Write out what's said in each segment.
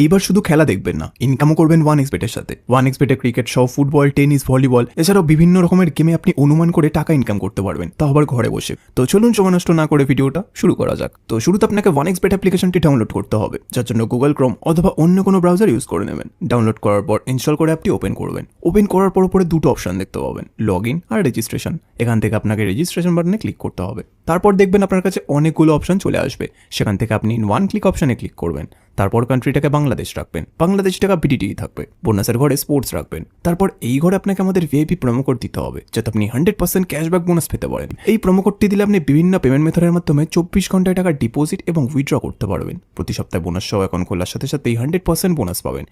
এইবার শুধু খেলা দেখবেন না ইনকামও করবেন ওয়ান এক্সবেটের সাথে। ওয়ান এক্সবেটে ক্রিকেট সহ ফুটবল টেনিস ভলিবল এছাড়াও বিভিন্ন রকমের গেমে আপনি অনুমান করে টাকা ইনকাম করতে পারবেন, তা আবার ঘরে বসে। তো চলুন সময় নষ্ট না করে ভিডিওটা শুরু করা যাক। তো শুরুতে আপনাকে ওয়ান এক্সবেট অ্যাপ্লিকেশনটি ডাউনলোড করতে হবে, যার জন্য গুগল ক্রোম অথবা অন্য কোনো ব্রাউজার ইউজ করে নেবেন। ডাউনলোড করার পর ইনস্টল করে অ্যাপটি ওপেন করবেন। ওপেন করার পর উপরে দুটো অপশন দেখতে পাবেন লগ ইন আর রেজিস্ট্রেশন এখান থেকে আপনাকে রেজিস্ট্রেশন বাটনে ক্লিক করতে হবে। তারপর দেখবেন আপনার কাছে অনেকগুলো অপশন চলে আসবে, সেখান থেকে আপনি ওয়ান ক্লিক অপশনে ক্লিক করবেন। তারপর কান্ট্রিটাকে বাংলাদেশ রাখবেন বাংলাদেশ টাকা বিডিটি থাকবে বোনাসের ঘরে স্পোর্টস রাখবেন। তারপর এই ঘরে আপনাকে আমাদের ভিআইপি কোড দিতে হবে, যাতে আপনি হান্ড্রেড পার্সেন্ট ক্যাশব্যাক বোনাস পেতে পারেন। এই কোডটি দিলে আপনি বিভিন্ন পেমেন্ট মেথডের মাধ্যমে চব্বিশ ঘন্টায় টাকা ডিপোজিট এবং উইথড্র করতে পারবেন। প্রতি সপ্তাহে বোনাস সহ অ্যাকাউন্ট খোলার সাথে সাথে এই হান্ড্রেড পার্সেন্ট বোনাস পাবেন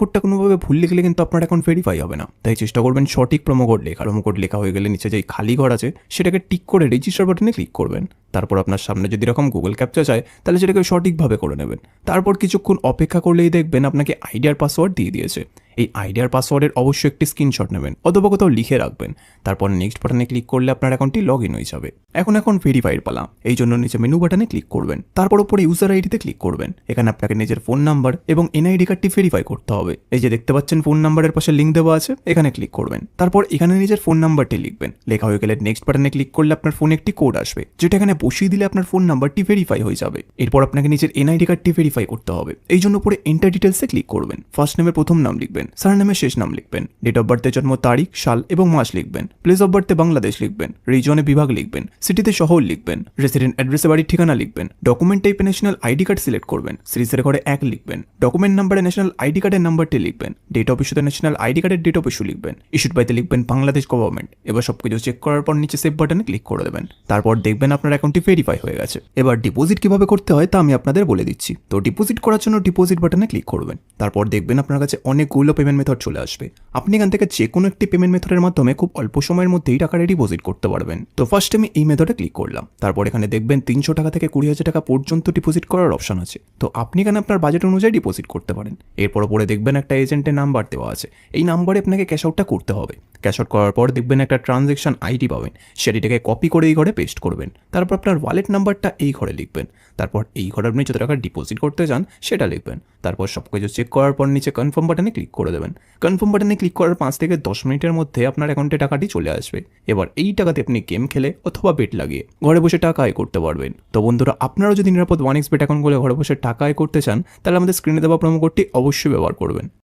কোডটা কোনোভাবে ভুল লিখলে কিন্তু আপনার অ্যাকাউন্ট ভেরিফাই হবে না। তাই চেষ্টা করবেন সঠিক কোড লেখা কোড লেখা হয়ে গেলে নিচে যে খালি ঘর আছে, সেটাকে টিক করে রেজিস্টার বাটনে ক্লিক করবেন। তারপর আপনার সামনে যদি এরকম গুগল ক্যাপচা চায় তাহলে সেটাকে সঠিকভাবে করে নেবেন। তারপর কিছুক্ষণ অপেক্ষা করলেই দেখবেন আপনাকে আইডিয়ার পাসওয়ার্ড দিয়ে দিয়েছে। এই আইডিয়ার পাসওয়ার্ডের অবশ্যই একটি স্ক্রিনশট নেবেন, অথবা কোথাও লিখে রাখবেন। তারপর নেক্সট বাটনে ক্লিক করলে আপনার অ্যাকাউন্টটি লগ ইন হয়ে যাবে। এখন এখন ভেরিফাইড পালা। এই জন্য নিচে মেনু বাটনে ক্লিক করবেন। তারপর উপরে ইউজার আইডিতে ক্লিক করবেন। এখানে আপনাকে নিজের ফোন নাম্বার এবং এনআইডি কার্ডটি ভেরিফাই করতে হবে। এই যে দেখতে পাচ্ছেন ফোন নাম্বারের পাশে লিঙ্ক দেওয়া আছে, এখানে ক্লিক করবেন। তারপর এখানে নিজের ফোন নাম্বারটি লিখবেন। লেখা হয়ে গেলে নেক্সট বাটনে ক্লিক করলে আপনার ফোনে একটি কোড আসবে, যেটা এখানে বসিয়ে দিলে আপনার ফোন নাম্বারটি ভেরিফাই হয়ে যাবে। এরপর আপনাকে নিজের এনআইডি কার্ডটি ভেরিফাই করতে হবে। এই জন্য পরে এন্টার ডিটেলসে ক্লিক করবেন। ফার্স্ট নেমের প্রথম নাম লিখবেন। সার নামের শেষ নাম লিখবেন। ডেট অফ বার্থে জন্ম তারিখ, সাল এবং মাস লিখবেন। প্লেস অফ বার্থে বাংলাদেশ লিখবেন। রিজনে বিভাগ লিখবেন। সিটিতে শহর লিখবেন। রেসিডেন্ট অ্যাড্রেসে বাড়ির ঠিকানা লিখবেন। ডকুমেন্ট টাইপে ন্যাশনাল আইডি কার্ড সিলেক্ট করবেন। সিরিজের ঘরে এক লিখবেন। ডকুমেন্ট নাম্বারে ন্যাশনাল আইডি কার্ডের নাম্বারটি লিখবেন। ডেট অফ ইস্যুতে ন্যাশনাল আইডি কার্ডের ডেট অফ ইস্যু লিখবেন। ইস্যুড বাইতে লিখবেন বাংলাদেশ গভর্নমেন্ট এবার সবকিছু চেক করার পর নিচে সেভ বাটনে ক্লিক করে দেবেন। তারপর দেখবেন আপনার অ্যাকাউন্টটি ভেরিফাই হয়ে গেছে। এবার ডিপোজিট কীভাবে করতে হয় তা আমি আপনাদের বলে দিচ্ছি। তো ডিপোজিট করার জন্য ডিপোজিট বাটনে ক্লিক করবেন। তারপর দেখবেন আপনার কাছে অনেকগুলো পেমেন্ট মেথড চলে আসবে। আপনি এখান থেকে যে কোনো একটি পেমেন্ট মেথডের মাধ্যমে খুব অল্প সময়ের মধ্যেই টাকাটা ডিপোজিট করতে পারবেন। তো ফার্স্ট আমি এই মেথডে ক্লিক করলাম। তারপর এখানে দেখবেন তিনশো টাকা থেকে কুড়ি হাজার টাকা পর্যন্ত ডিপোজিট করার অপশন আছে। তো আপনি এখানে আপনার বাজেট অনুযায়ী ডিপোজিট করতে পারেন। এরপর পরে দেখবেন একটা এজেন্টের নাম্বার দেওয়া আছে। এই নাম্বারে আপনাকে ক্যাশ আউটটা করতে হবে। ক্যাশ আউট করার পর দেখবেন একটা ট্রানজ্যাকশন আইডি পাবেন। সেটিটাকে কপি করে এই ঘরে পেস্ট করবেন। তারপর আপনার ওয়ালেট নাম্বারটা এই ঘরে লিখবেন। তারপর এই ঘরে আপনি যত টাকা ডিপোজিট করতে চান সেটা লিখবেন। তারপর সব কিছু চেক করার পর নিচে কনফার্ম বাটনে ক্লিক করে দেবেন। কনফার্ম বাটনে ক্লিক করার পাঁচ থেকে দশ মিনিটের মধ্যে আপনার অ্যাকাউন্টে টাকাটি চলে আসবে। এবার এই টাকাতে আপনি গেম খেলে অথবা বেট লাগিয়ে ঘরে বসে টাকা আয় করতে পারবেন। তো বন্ধুরা আপনারা যদি নিরাপদ ওয়ান এক্স বেট অ্যাকাউন্ট করে ঘরে বসে টাকা আয় করতে চান, তাহলে আমাদের স্ক্রিনে দেওয়া প্রোমো কোডটি অবশ্যই ব্যবহার করবেন।